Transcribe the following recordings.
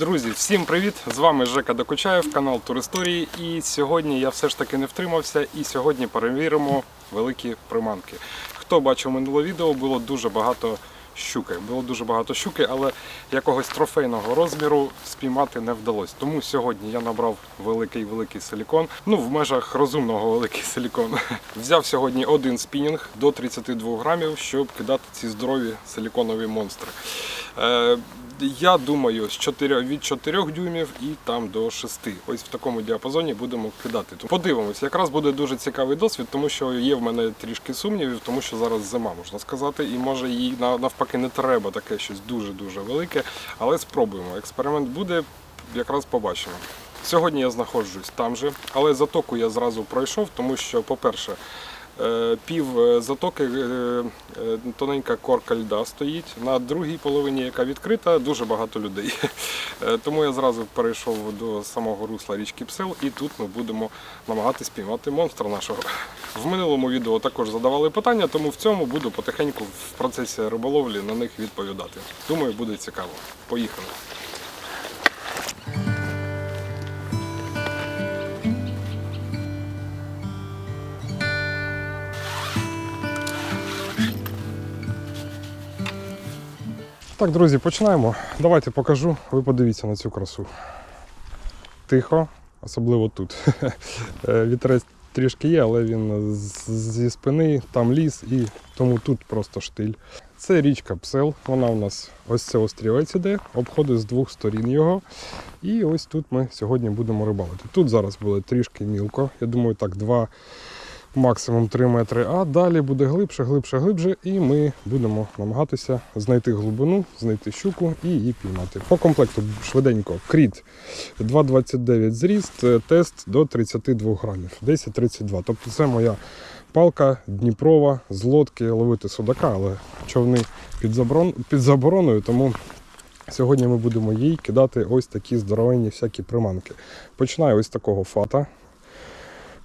Друзі, всім привіт! З вами Жека Докучаєв, канал Туристорії. І сьогодні я все ж таки не втримався. І сьогодні перевіримо великі приманки. Хто бачив минуле відео, було дуже багато щуки. Було дуже багато щуки, але якогось трофейного розміру спіймати не вдалося. Тому сьогодні я набрав великий великий силікон. Ну, в межах розумного великий силікон. Взяв сьогодні один спінінг до 32 грамів, щоб кидати ці здорові силіконові монстри. Я думаю, з 4, від 4 дюймів і там до 6. Ось в такому діапазоні будемо кидати. Подивимось, якраз буде дуже цікавий досвід, тому що є в мене трішки сумнівів, тому що зараз зима, можна сказати, і може їй на- навпаки не треба таке щось дуже-дуже велике. Але спробуємо. Експеримент буде, якраз побачимо. Сьогодні я знаходжусь там же, але затоку я зразу пройшов, тому що, по-перше, Пів е, затоки е, е, тоненька корка льда стоїть. На другій половині, яка відкрита, дуже багато людей. Е, Тому я зразу перейшов до самого русла річки Псел, і тут ми будемо намагатись піймати монстра нашого. В минулому відео також задавали питання, тому в цьому буду потихеньку в процесі риболовлі на них відповідати. Думаю, буде цікаво. Поїхали. Так, друзі, починаємо. Давайте покажу. Ви подивіться на цю красу. Тихо, особливо тут. Е, Вітерець трішки є, але він зі спини, там ліс і тому тут просто штиль. Це річка Псел. Вона у нас ось це острівець іде, обходить з двох сторін його. І ось тут ми сьогодні будемо рибалити. Тут зараз буде трішки мілко. Я думаю, так, два максимум 3 метри, а далі буде глибше, глибше, глибше, і ми будемо намагатися знайти глибину, знайти щуку і її піймати. По комплекту швиденько кріт 2,29 зріст, е, тест до 32 грамів, 10-32. Тобто це моя палка Дніпрова з лодки ловити судака, але човни під, заборон... під забороною, тому сьогодні ми будемо їй кидати ось такі здоровенні всякі приманки. Починаю ось такого фата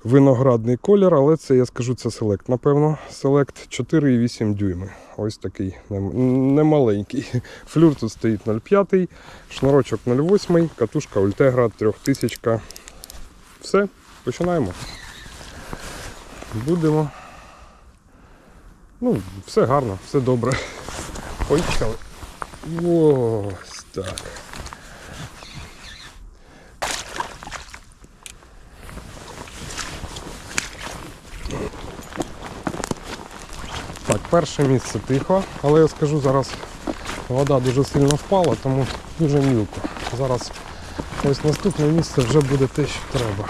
виноградний колір, але це я скажу це селект. Напевно, селект 4,8 дюйми. Ось такий немаленький. Флюр тут стоїть 0,5, шнурочок 0,8, катушка Ультегра 3000. Все, починаємо. Будемо. Ну, все гарно, все добре. Поїхали. Ось так. Перше місце тихо, але я скажу зараз вода дуже сильно впала, тому дуже мілко. Зараз ось наступне місце вже буде те, що треба.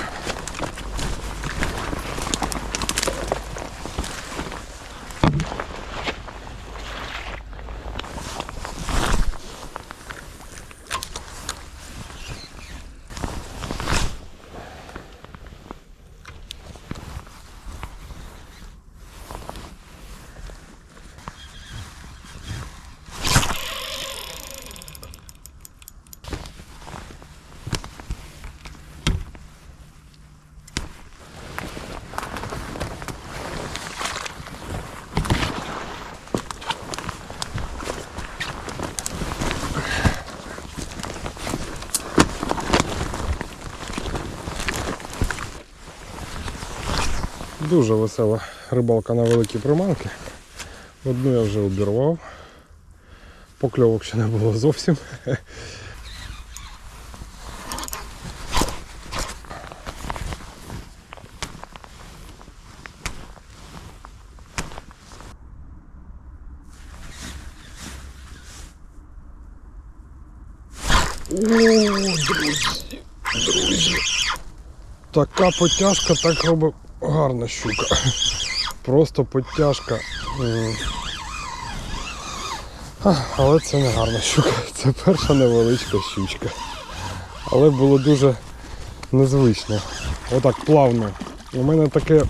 Дуже весела рибалка на великі приманки. Одну я вже обірвав. Покльовок ще не було зовсім. О, друзі, друзі. Така потяжка так робить гарна щука. Просто потяжка. М. А, Але це не гарна щука. Це перша невеличка щучка. Але було дуже незвично. Отак плавно. У мене таке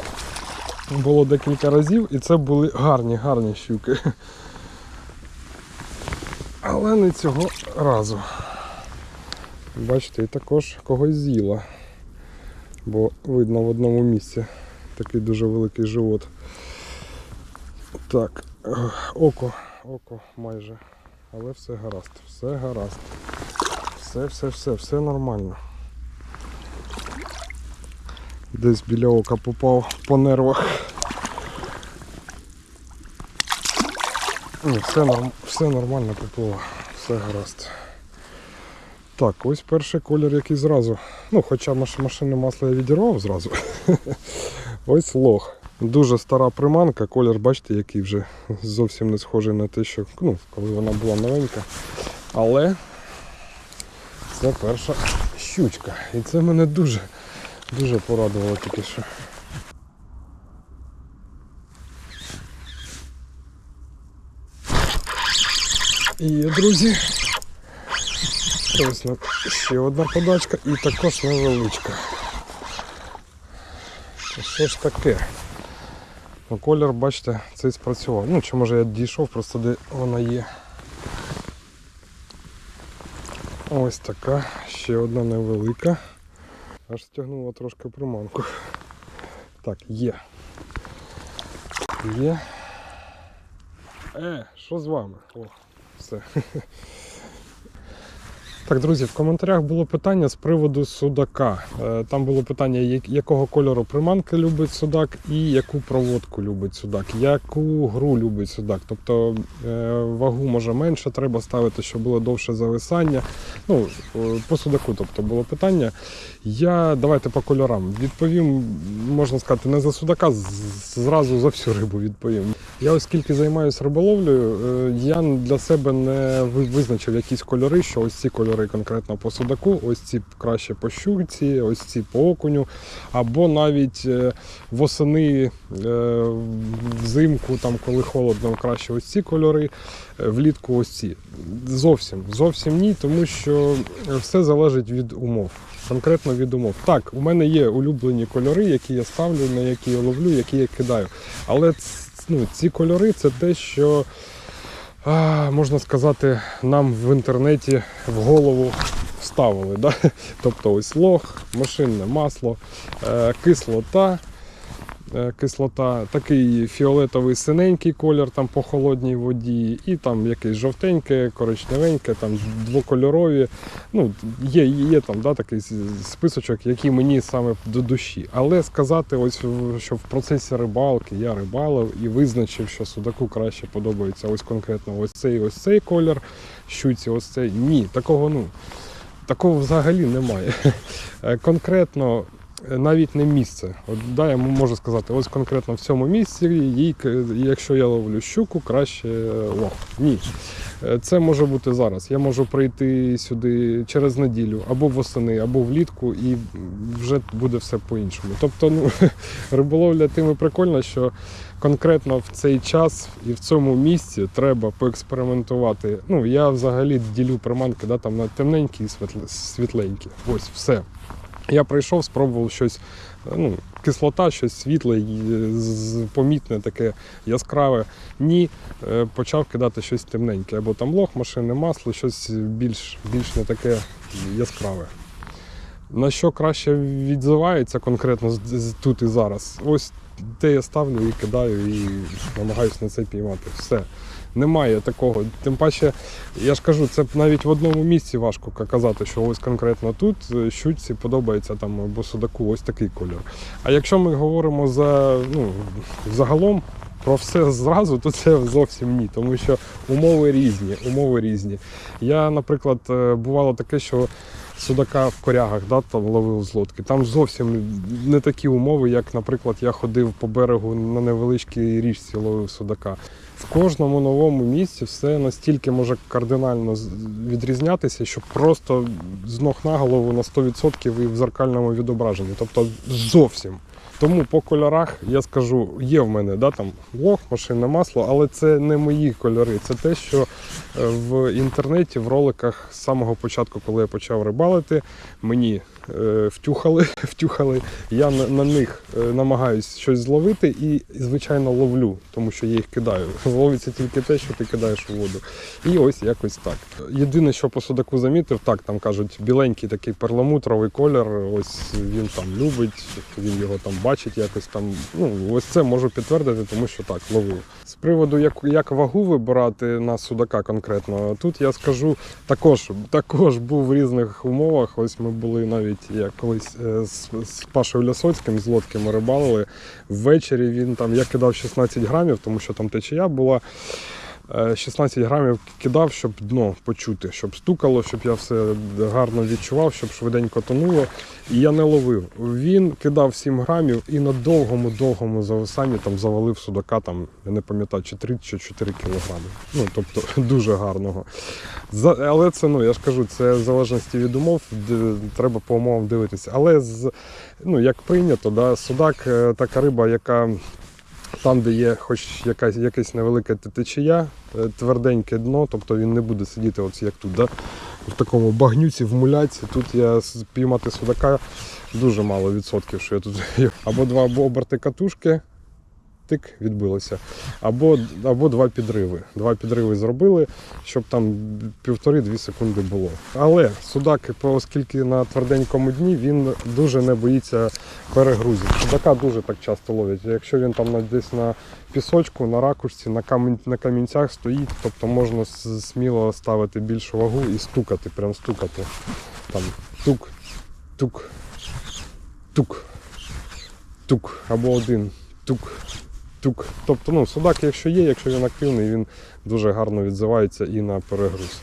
було декілька разів і це були гарні, гарні щуки. Але не цього разу. Бачите, і також когось з'їла. Бо видно в одному місці такий дуже великий живот. Так, око, око майже але все гаразд, все гаразд. Все, все, нормально. Десь біля ока попав по нервах. Ні, все, все нормально поплило, все гаразд. Так, ось перший колір, який зразу. Ну, хоча маш... машинне масло я відірвав зразу. ось лох. Дуже стара приманка, колір, бачите, який вже зовсім не схожий на те, що ну, коли вона була новенька. Але це перша щучка. І це мене дуже, дуже порадувало тільки що. І є, друзі. Ось ще одна подачка і також невеличка. Що ж таке? Ну, колір, бачите, цей спрацював. Ну, чи може я дійшов, просто де вона є. Ось така, ще одна невелика. Аж стягнула трошки приманку. Так, є. Є. Е, що з вами? О, все. Так, друзі, в коментарях було питання з приводу судака. Е, Там було питання, якого кольору приманки любить судак і яку проводку любить судак, яку гру любить судак. Тобто е, вагу може менше треба ставити, щоб було довше зависання. Ну, е, по судаку, тобто було питання. Я давайте по кольорам відповім, можна сказати, не за судака, зразу за всю рибу відповім. Я оскільки займаюся риболовлею, я для себе не визначив якісь кольори, що ось ці кольори конкретно по судаку, ось ці краще по щуці, ось ці по окуню, або навіть е, восени е, взимку, там коли холодно, краще ось ці кольори, е, влітку ось ці. Зовсім, зовсім ні, тому що все залежить від умов. Конкретно від умов. Так, у мене є улюблені кольори, які я ставлю, на які я ловлю, які я кидаю. Але ну, ці кольори це те, що можна сказати, нам в інтернеті в голову вставили. Да? Тобто ось лох, машинне масло, е, кислота. Е, Кислота, такий фіолетовий синенький колір там по холодній воді, і там якесь жовтеньке, коричневеньке, там двокольорові. Ну, є, є там да, такий списочок, який мені саме до душі. Але сказати, ось що в процесі рибалки я рибалив і визначив, що судаку краще подобається ось конкретно ось цей ось цей колір, щуці ось цей. Ні, такого ну. Такого взагалі немає. Е, Конкретно навіть не місце. От да, я можу сказати, ось конкретно в цьому місці, їй, якщо я ловлю щуку, краще е, лох. Ні. Е, Це може бути зараз. Я можу прийти сюди через неділю, або восени, або влітку, і вже буде все по-іншому. Тобто, ну, риболовля тим і прикольна, що конкретно в цей час і в цьому місці треба поекспериментувати. Ну, я взагалі ділю приманки да, там, на темненькі і світленькі. Ось все. Я прийшов, спробував щось, ну, кислота, щось світле, е, помітне, таке яскраве. Ні, е, почав кидати щось темненьке. Або там лох, машинне масло, щось більш, більш не таке яскраве. На що краще відзивається конкретно тут і зараз? Ось те я ставлю і кидаю, і намагаюся на це піймати. Все. Немає такого. Тим паче, я ж кажу, це навіть в одному місці важко казати, що ось конкретно тут е, щучці подобається там або судаку ось такий кольор. А якщо ми говоримо за ну, загалом про все зразу, то це зовсім ні, тому що умови різні. Умови різні. Я, наприклад, е, бувало таке, що судака в корягах да, там ловив з лодки. Там зовсім не такі умови, як, наприклад, я ходив по берегу на невеличкій річці, ловив судака. В кожному новому місці все настільки може кардинально відрізнятися, що просто з ног на голову на 100% і в зеркальному відображенні. Тобто зовсім. Тому по кольорах я скажу, є в мене да, там лох, машинне масло, але це не мої кольори. Це те, що е, в інтернеті, в роликах з самого початку, коли я почав рибалити, мені е, втюхали, втюхали. Я на, на них е, намагаюсь щось зловити і, звичайно, ловлю, тому що я їх кидаю. Ловиться тільки те, що ти кидаєш у воду. І ось якось так. Єдине, що по судаку замітив, так там кажуть, біленький такий перламутровий колір. Ось він там любить, він його там бачить. бачить якось там. Ну, ось це можу підтвердити, тому що так, ловив. З приводу, як, як вагу вибирати на судака конкретно, тут я скажу також, також був в різних умовах. Ось ми були навіть я колись е, з, з Пашою Лясоцьким з лодки ми рибалили. Ввечері він там я кидав 16 грамів, тому що там течія була. Е, 16 грамів кидав, щоб дно почути, щоб стукало, щоб я все гарно відчував, щоб швиденько тонуло. І я не ловив. Він кидав 7 грамів і на довгому-довгому зависанні там завалив судака, там, я не пам'ятаю, чи 3 чи 4 кілограми. Ну, тобто дуже гарного. Але це, ну, я ж кажу, це в залежності від умов, треба по умовам дивитися. Але з, ну, як прийнято, да, судак е, така риба, яка там, де є хоч якась, якась невелика течія, е, тверденьке дно, тобто він не буде сидіти, от як тут, да? в такому багнюці, в муляці. Тут я піймати судака дуже мало відсотків, що я тут або два або оберти катушки, тик, відбилося, або, або два підриви. Два підриви зробили, щоб там півтори-дві секунди було. Але судак, оскільки на тверденькому дні, він дуже не боїться перегрузів. Судака дуже так часто ловлять. Якщо він там десь на пісочку, на ракушці, на, камінь, на камінцях стоїть, тобто можна сміло ставити більшу вагу і стукати, прям стукати. Там тук, тук, тук, тук, або один тук, тук. Тобто, ну, судак, якщо є, якщо він активний, він дуже гарно відзивається і на перегруз.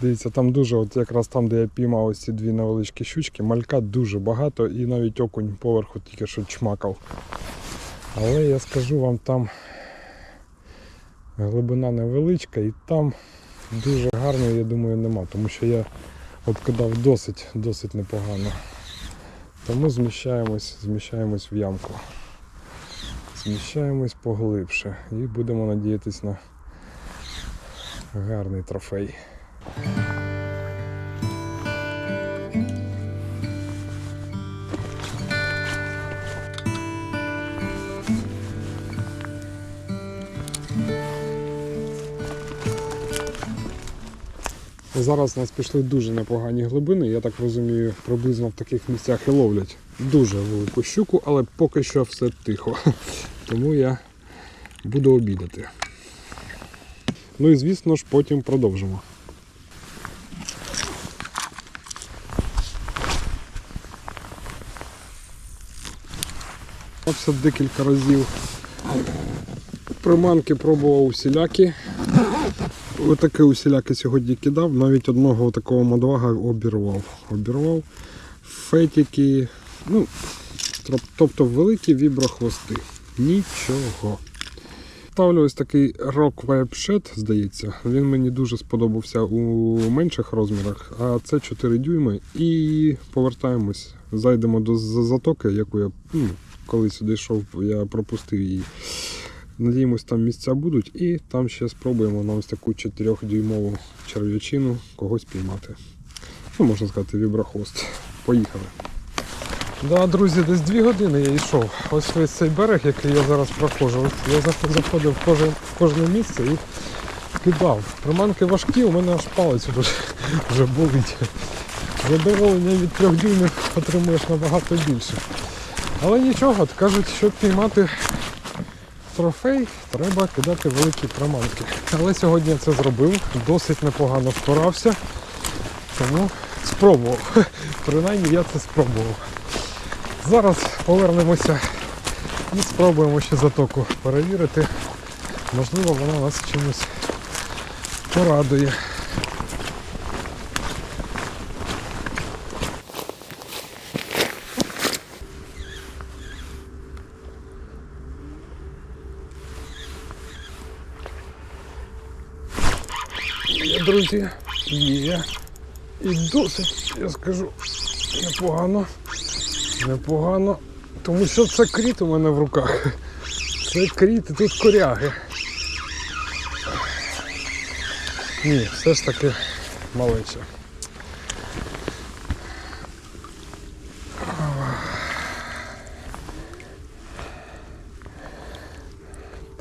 Дивіться, там дуже, от якраз там, де я піймав ось ці дві невеличкі щучки, малька дуже багато і навіть окунь поверху тільки що чмакав. Але я скажу вам, там глибина невеличка і там дуже гарно, я думаю, нема, тому що я обкидав досить, досить непогано. Тому зміщаємось, зміщаємось в ямку. Зміщаємось поглибше і будемо надіятись на гарний трофей. Зараз у нас пішли дуже непогані глибини. Я так розумію, приблизно в таких місцях і ловлять дуже велику щуку, але поки що все тихо. Тому я буду обідати. Ну і звісно ж потім продовжимо. Все декілька разів приманки пробував усілякі. Отаке усіляке сьогодні кидав, навіть одного такого мадвага обірвав. Обірвав фетики, ну, тобто великі віброхвости. Нічого. Ставлю ось такий Rock Web Shed, здається. Він мені дуже сподобався у менших розмірах, а це 4 дюйми. І повертаємось. Зайдемо до затоки, яку я ну, коли йшов, я пропустив її. Надіємось, там місця будуть, і там ще спробуємо на ось таку 4-дюймову черв'ячину когось піймати. Ну, можна сказати, віброхвост. Поїхали. Да, друзі, десь 2 години я йшов. Ось весь цей берег, який я зараз проходжу. Ось Я зах- заходив в кожне, в кожне місце і кидав. Приманки важкі, у мене аж палець вже, вже болить. Задоволення від трьох дюймів отримуєш набагато більше. Але нічого, кажуть, щоб піймати трофей, треба кидати великі проманки. Але сьогодні я це зробив, досить непогано впорався, тому спробував. Принаймні я це спробував. Зараз повернемося і спробуємо ще затоку перевірити. Можливо, вона нас чимось порадує. Друзі, є. І досить, я скажу, непогано, непогано. Тому що це кріт у мене в руках. Це кріт і тут коряги. Ні, все ж таки малеча.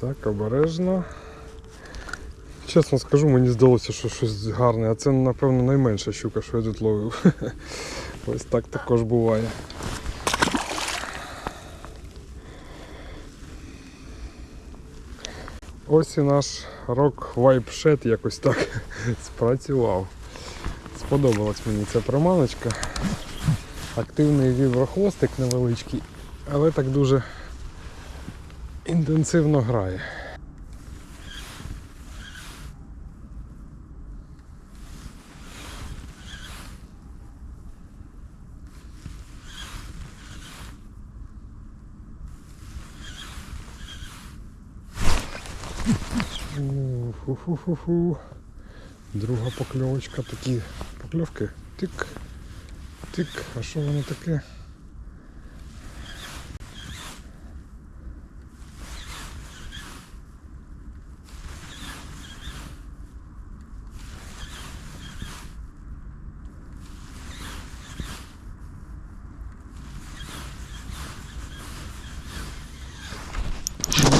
Так, обережно. Чесно скажу, мені здалося, що щось гарне, а це, напевно, найменша щука, що я тут ловив. Ось так також буває. Ось і наш рок вайпшет якось так спрацював. Сподобалась мені ця приманочка. Активний віброхвостик невеличкий, але так дуже інтенсивно грає. О, Фу-фу-фу-фу. Друга покльовочка, такі покльовки. Тик. Тик. А що воно таке?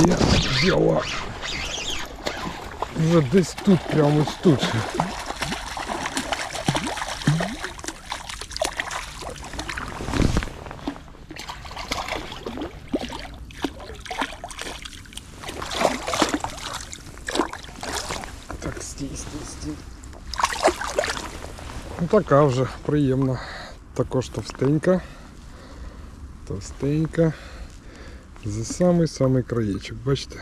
Є діло. Вже десь тут, прямо ось тут. Так, стій, стій, стій. Ну, така вже приємна. Також товстенька. Товстенька. За самий-самий краєчок, бачите?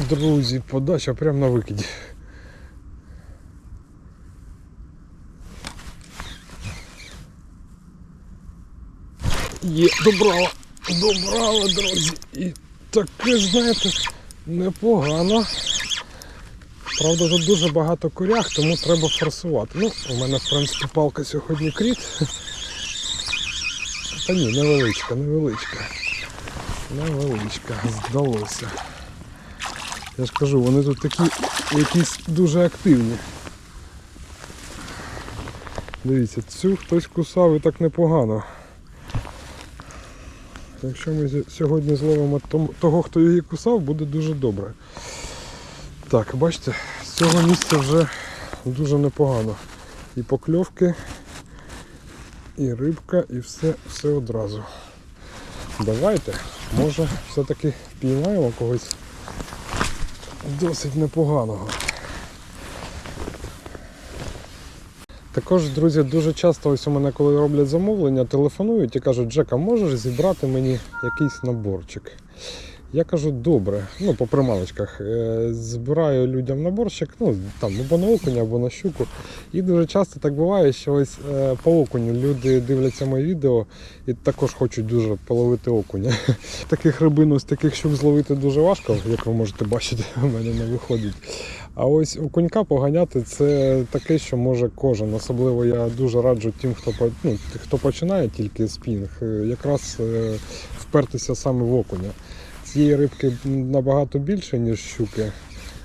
Друзі, подача прямо на викиді. Є, добрала, добрала, друзі. І таке, знаєте, непогано. Правда, тут дуже багато корях, тому треба форсувати. Ну, у мене, в принципі, палка сьогодні кріт. Та ні, невеличка, невеличка. Невеличка, здалося. Я ж кажу, вони тут такі якісь дуже активні. Дивіться, цю хтось кусав і так непогано. Якщо ми сьогодні зловимо того, хто її кусав, буде дуже добре. Так, бачите, з цього місця вже дуже непогано. І покльовки, і рибка, і все, все одразу. Давайте, може, все-таки піймаємо когось досить непоганого. Також, друзі, дуже часто ось у мене, коли роблять замовлення, телефонують і кажуть, Джека, можеш зібрати мені якийсь наборчик? Я кажу, добре, ну по приманочках. Е, Збираю людям наборчик, ну там або на окуня, або на щуку. І дуже часто так буває, що ось е, по окуню люди дивляться моє відео і також хочуть дуже половити окуня. Таких рибин, ось таких щук зловити дуже важко, як ви можете бачити, у мене не виходить. А ось окунька поганяти це таке, що може кожен. Особливо я дуже раджу тим, хто ну, хто починає тільки спінг, е, якраз впертися саме в окуня. Цієї рибки набагато більше, ніж щуки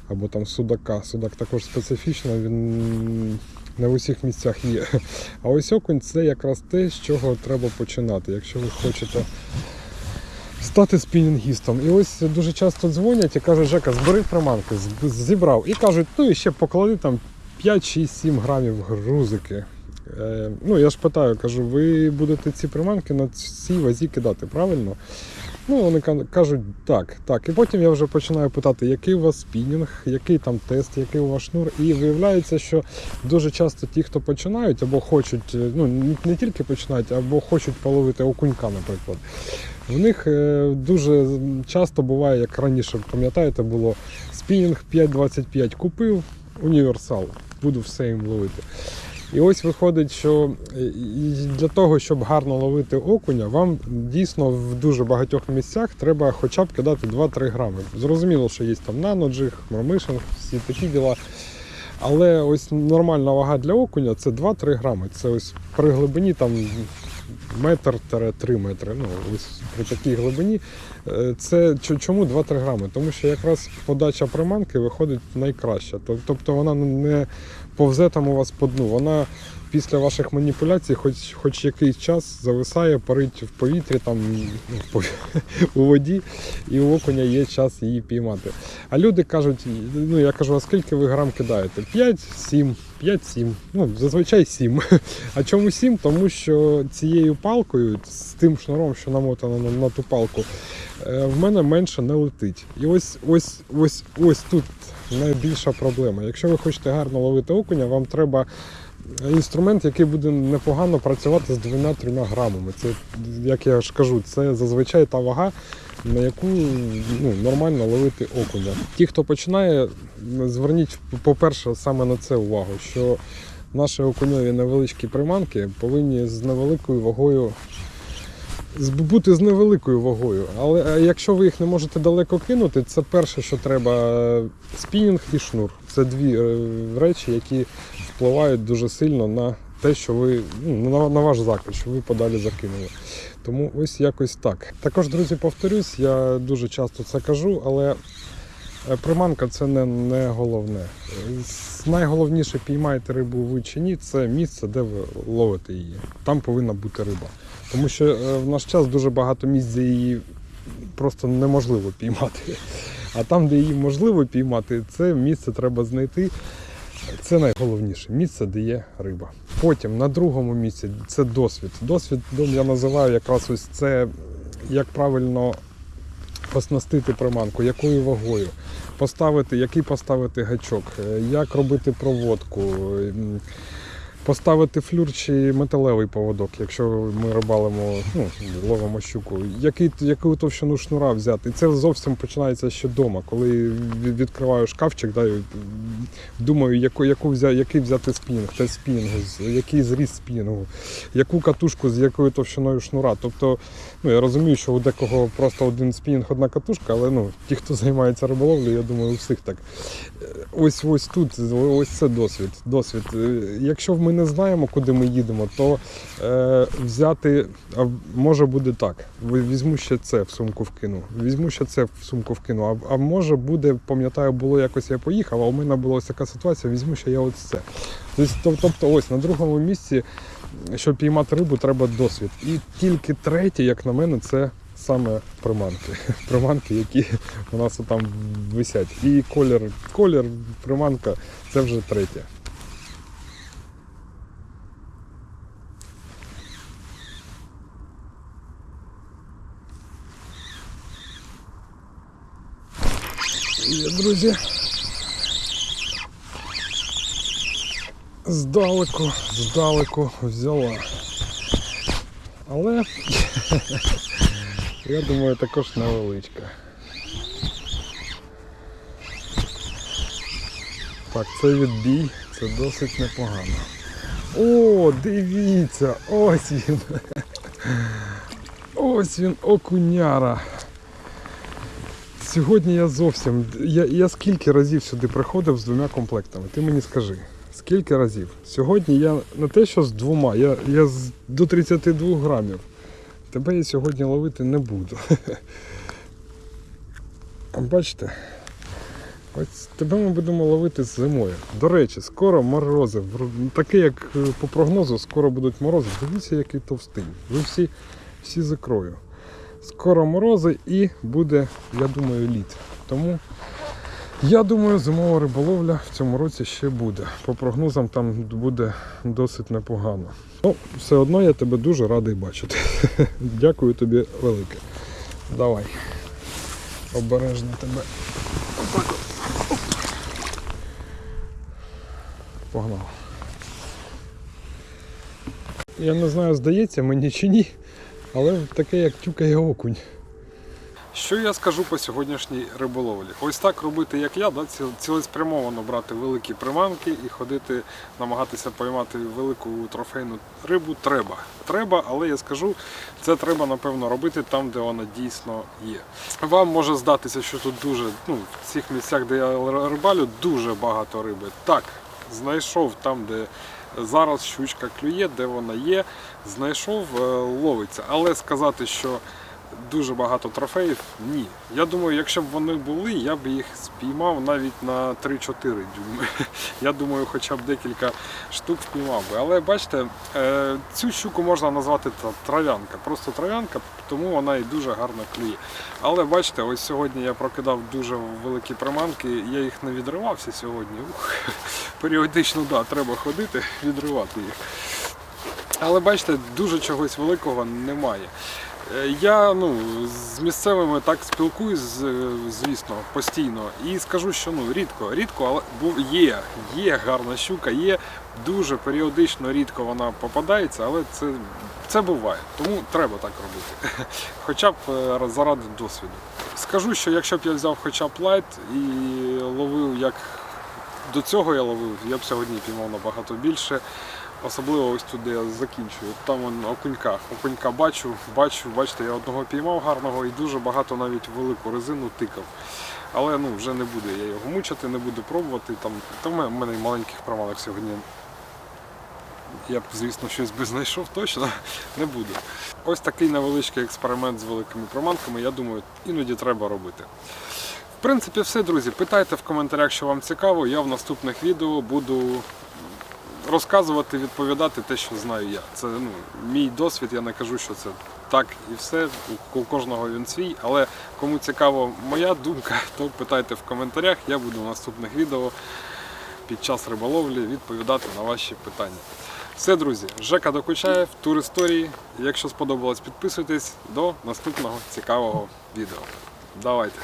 або там судака. Судак також специфічно, він не в усіх місцях є. А ось окунь це якраз те, з чого треба починати, якщо ви хочете стати спінінгістом. І ось дуже часто дзвонять і кажуть, Жека, збери приманки, зібрав. І кажуть, ну і ще поклади там 5, 6, 7 грамів грузики. Е, ну, я ж питаю, кажу, ви будете ці приманки на цій вазі кидати, правильно? Ну, вони кажуть так, так. І потім я вже починаю питати, який у вас спінінг, який там тест, який у вас шнур. І виявляється, що дуже часто ті, хто починають або хочуть, е, ну не- тільки починають, або хочуть половити окунька, наприклад. В них е, дуже часто буває, як раніше, пам'ятаєте, було спінінг 5.25 купив, універсал. буду все їм ловити. І ось виходить, що е, для того, щоб гарно ловити окуня, вам дійсно в дуже багатьох місцях треба хоча б кидати 2-3 грами. Зрозуміло, що є там наноджиг, мормишинг, всі такі діла. Але ось нормальна вага для окуня це 2-3 грами. Це ось при глибині там метр-3 метри. Ну, ось при такій глибині. Е, Це чому 2-3 грами? Тому що якраз подача приманки виходить найкраща. Тобто вона не повзе там у вас по дну. Вона після ваших маніпуляцій, хоч, хоч якийсь час зависає, парить в повітрі, там, ну, у воді, і у окуня є час її піймати. А люди кажуть, ну я кажу, а скільки ви грам кидаєте? 5, 7, 5, 7. Ну, зазвичай 7. А чому 7? Тому що цією палкою, з тим шнуром, що намотано на, на ту палку, е, в мене менше не летить. І ось, ось, ось, ось тут найбільша проблема. Якщо ви хочете гарно ловити окуня, вам треба інструмент, який буде непогано працювати з 2-3 грамами. Це, як я ж кажу, це зазвичай та вага, на яку ну, нормально ловити окуня. Ті, хто починає, зверніть, по-перше, саме на це увагу, що наші окуньові невеличкі приманки повинні з невеликою вагою. Бути з невеликою вагою, але якщо ви їх не можете далеко кинути, це перше, що треба спінінг і шнур. Це дві е, речі, які впливають дуже сильно на те, що ви ну, на, на ваш заклад, що ви подалі закинули. Тому ось якось так. Також, друзі, повторюсь, я дуже часто це кажу, але е, приманка це не, не головне. Найголовніше піймаєте рибу ви чи ні, це місце, де ви ловите її. Там повинна бути риба. Тому що е, в наш час дуже багато місць, де її просто неможливо піймати. А там, де її можливо піймати, це місце треба знайти. Це найголовніше місце, де є риба. Потім на другому місці це досвід. Досвід ну, я називаю якраз ось це, як правильно оснастити приманку, якою вагою, поставити, який поставити гачок, е, як робити проводку, поставити флюр чи металевий поводок, якщо ми рибалимо, ну, ловимо щуку, який, яку товщину шнура взяти. І це зовсім починається ще вдома, коли відкриваю шкафчик, да, думаю, яку, яку взя, який взяти спінінг, тест спінінгу, який зріст спінінгу, яку катушку з якою товщиною шнура. Тобто, ну, я розумію, що у декого просто один спінінг, одна катушка, але ну, ті, хто займається риболовлею, я думаю, у всіх так. Е, Ось ось тут, ось це досвід. досвід. Е, Якщо ми не знаємо, куди ми їдемо, то е, взяти може буде так. Візьму ще це в сумку вкину. Візьму ще це в сумку вкину. А, а може буде, пам'ятаю, було якось я поїхав, а у мене була ось така ситуація, візьму ще я ось це. Тобто, тобто ось на другому місці, щоб піймати рибу, треба досвід. І тільки третє, як на мене, це саме приманки. Приманки, які у нас там висять. І колір, колір, приманка це вже третє. Друзі. Здалеку, здалеку взяла. Але я думаю, також невеличка. Так, це відбій, це досить непогано. О, дивіться, ось він. Ось він, окуняра. Сьогодні я зовсім. Я, я скільки разів сюди приходив з двома комплектами? Ти мені скажи. Скільки разів? Сьогодні я не те, що з двома, я, я з, до 32 грамів. Тебе я сьогодні ловити не буду. Бачите? Ось тебе ми будемо ловити зимою. До речі, скоро морози. Таке, як е, по прогнозу, скоро будуть морози. Дивіться, який товстий. Ви всі, всі з ікрою. Скоро морози і буде, я думаю, лід. Тому я думаю, зимова риболовля в цьому році ще буде. По прогнозам там буде досить непогано. Ну, все одно я тебе дуже радий бачити. Дякую тобі велике. Давай. Обережно тебе. Отак. Погнав. Я не знаю, здається мені чи ні, але таке як тюкає окунь. Що я скажу по сьогоднішній риболовлі? Ось так робити, як я, да, цілеспрямовано брати великі приманки і ходити, намагатися поймати велику трофейну рибу треба. Треба, але я скажу, це треба напевно робити там, де вона дійсно є. Вам може здатися, що тут дуже, ну, в цих місцях, де я рибалю, дуже багато риби. Так, знайшов там, де зараз щучка клює, де вона є, знайшов, е, ловиться. Але сказати, що дуже багато трофеїв, ні. Я думаю, якщо б вони були, я б їх спіймав навіть на 3-4 дюйми. Я думаю, хоча б декілька штук впіймав би. Але бачите, е, цю щуку можна назвати трав'янка. Просто трав'янка, тому вона і дуже гарно клює. Але бачите, ось сьогодні я прокидав дуже великі приманки, я їх не відривався сьогодні. Ух, періодично, да, треба ходити, відривати їх. Але бачите, дуже чогось великого немає. Е, Я ну, з місцевими так спілкуюсь, звісно, постійно. І скажу, що ну, рідко, рідко, але бу- є, є гарна щука, є дуже періодично рідко вона попадається, але це, це буває. Тому треба так робити. Хоча б е, заради досвіду. Скажу, що якщо б я взяв хоча б лайт і ловив як до цього я ловив, я б сьогодні піймав набагато більше. Особливо ось тут, де я закінчую. Там он, окунька. Окунька бачу, бачу, бачите, я одного піймав гарного і дуже багато навіть велику резину тикав. Але ну, вже не буду я його мучити, не буду пробувати. Там, там в мене- маленьких приманок сьогодні. Я б, звісно, щось би знайшов точно, не буду. Ось такий невеличкий експеримент з великими приманками, я думаю, іноді треба робити. В принципі, все, друзі. Питайте в коментарях, що вам цікаво. Я в наступних відео буду розказувати, відповідати те, що знаю я. Це ну, мій досвід, я не кажу, що це так і все. У кожного він свій. Але кому цікаво моя думка, то питайте в коментарях. Я буду в наступних відео під час риболовлі відповідати на ваші питання. Все, друзі, Жека Докучаєв, тур історії. Якщо сподобалось, підписуйтесь до наступного цікавого відео. Давайте.